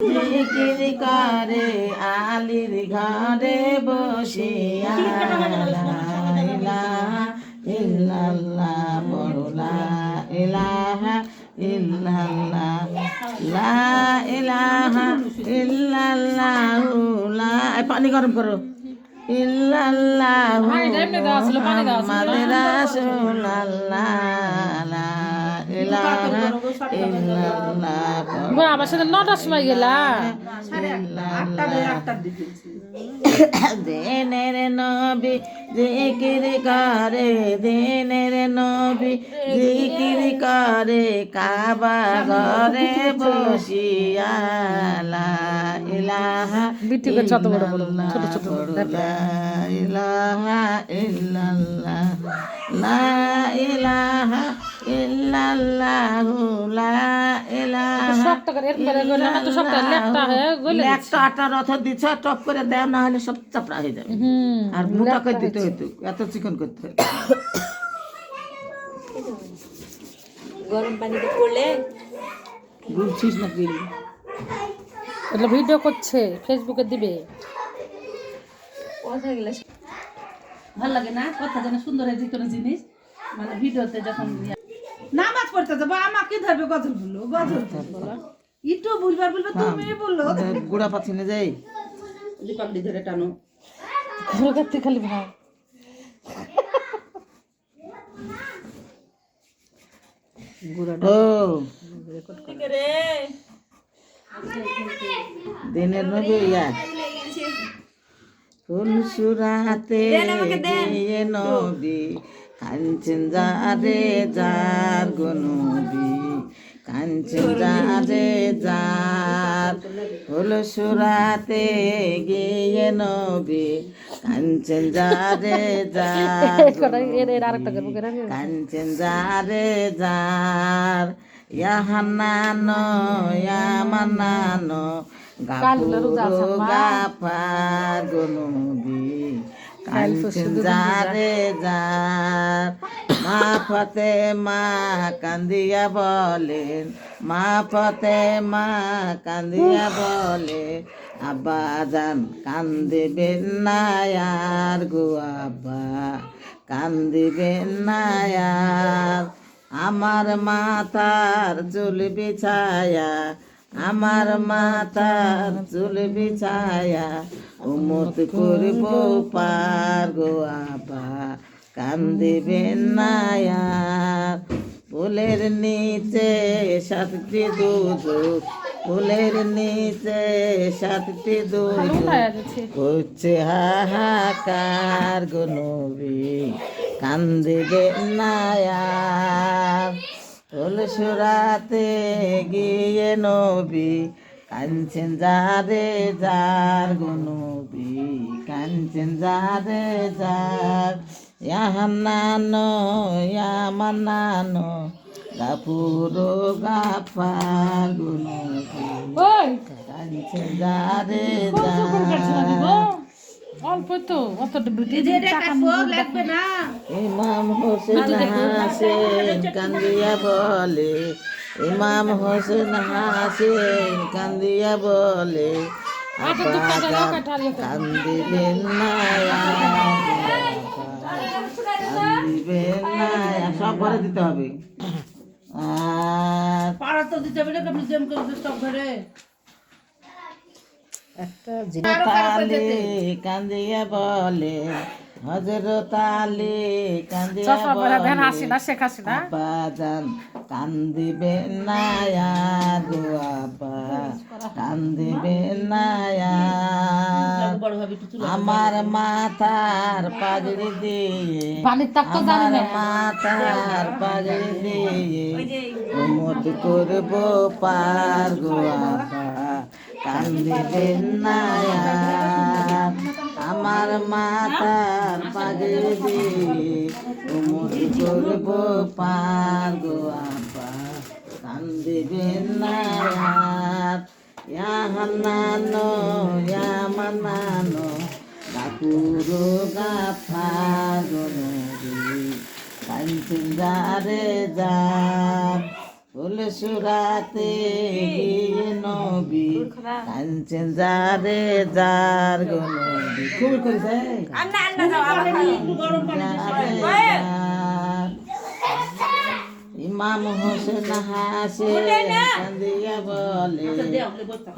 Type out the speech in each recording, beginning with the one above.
জিকির করে আলির ঘরে বসিয়া লা ইলাহা ইল্লাল্লাহ বড়লা ইলাহা ইল্লাল্লাহ লা ইলাহা ইল্লাল্লাহ লা এই পানি গরম করো। ইল্লাল্লাহ মুহাম্মাদুর রাসূলুল্লাহ লা ইল্লাল্লাহ বা আমার সাথে নটার সময় গেলা? দিনের নবী জিকির করে দিনের নবী জিকির করে কাবা ঘরে বসিয়া লা ইলাহা বিটিকে ছোট বড় বড় ছোট ছোট ইলাহা ইল্লাল্লাহ লা ইলাহা হয়ে টপ করে দেও না হলে সব চাপড়া হয়ে যাবে। হুম আর মোটা করে দিতে হইতো এত চিকন করতে হইতো। গরম পানিতে বুঝছিস নাকি? ভিডিও করছে ফেসবুকে দিবে। কথা গেলে ভালো লাগে না? কথা যেন সুন্দর হয় যে কোনো জিনিস। মানে ভিডিওতে যখন পড়তে যাব আমাকে ধরবে গজল বলল গজল বলো। একটু বুঝবার বলবে তুমি বলল ওদের গুড়া পাচ্ছি না যাই। দীপাবলি ধরে টানো। ঘুরে কাটতে খালি ভাই। দিনের নবী ইয়া। সুরাতে নবী কাঞ্চন যারে যার গো নবী কাঞ্চন যারে যার ফুল সুরাতে গিয়ে নবী। কাঞ্চন যারে যার কাঞ্চন যারে যার ইয়াহানানো ইয়ামানানো গাপুরো গাফার গনবি যারে যার মা ফতে মা কান্দিয়া বলেন মা ফতে মা কান্দিয়া বলে আব্বা জান কান্দিবেন না আর গো আব্বা কান্দিবেন না আর। আমার মাথার চুল বিছায়া আমার মাথার চুল বিছায়া উমত করব পার গো আবা কান্দিবেন না ফুলের নিচে সাতটি দুধ, ফুলের নিচে সাতটি দুধ। হচ্ছে হাহাকার গো নবী, কান্দিবে নায়ার তুলসুরাতে গিয়ে নবী কাঞ্চন যারে যার গো নবী কাঞ্চন যারে। যার ইয়াহান্নানো ইয়ামান্নানো গাপুরো গাফার গো নবী ওই। কাঞ্চন যারে যার। অল্প তো অত বিউটি লাগবে না। ইমাম হোসেন হাসেন কান্দিয়া বলে। ইমাম হোসেন হাসেন কান্দিয়া বলে। কান্দিবেন না কান্দিবেন না সব ঘরে দিতে হবে। আর পাড়া তো দিতে হবে না আপনি জেম করবে সব ঘরে? একটা আলী কান্দিয়া বলে হজরত আলী কান্দিয়া কান্দিবে কান্দিবে আমার মাথার পাগড়ি দিয়ে আমার মাথার পাগড়ি দিয়ে উমত করব পার গো আব্বা কান্দিবেন না আমার মাথার পাগড়ি দিয়ে উমত করব পার গো আব্বা কান্দিবেন না হান্নানো ইয়া মান্নানো কাকুরো গাফার গো কাঞ্চন যারে যার ফুল সুরাতে নবী কাঞ্চন যারে যার গো নবী? খুব করেছে আন্না আন্না যাও আবার যারে যার। ইমাম হোসেন হাসে কান্দিয়া বলে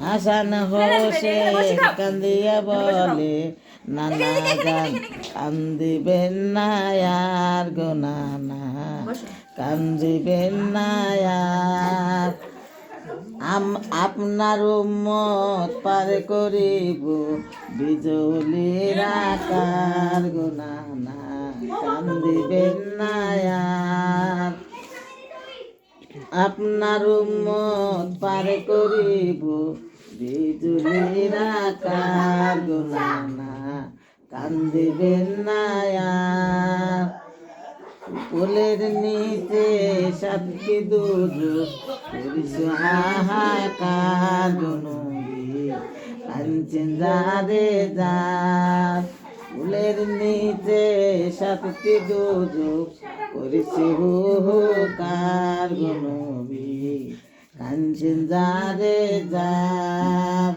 হাসান হোসেন কান্দিয়া বলে নানা যান কান্দিবেন না আর গো নানা কান্দিবেন না আর আপনার উম্মত পার করিব বিজলির আকার গো নানা কান্দিবেন না আর আপনার উম্মত পার করিব বিজুলির আকার গোলানা, কান্দিবেন না। ফুলের নিচে সাতটি দুজো করিস হাহাকার গনবি কাঞ্চন যারে যার ফুলের নিচে সাতটি দুজো করিস হু হু কার গনবি কাঞ্চন যারে যার।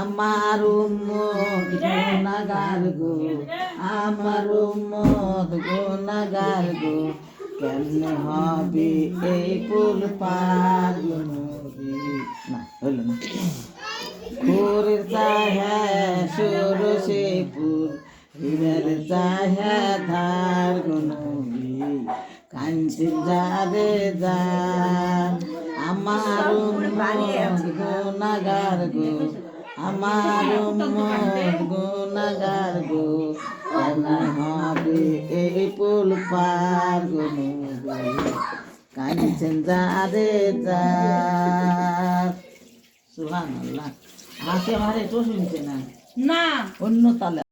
আমার উম্মত গুনাগার গো, আমার উম্মত গুনাগার গো। কেমনে হবে এই পুল পার গো নদী না, হলো না। ফুরের চাহে সুর সে ফুল, হীরের চাহে ধার গো নদী কাঞ্চন যারে যার আমার গুনাগার গো আমার গুনাগার গো হবে এই পুল পার গো নবী কাঞ্চন যারে যার সুবহানাল্লাহ। হাসে মারে তো শুনছে না। না। অন্য তালে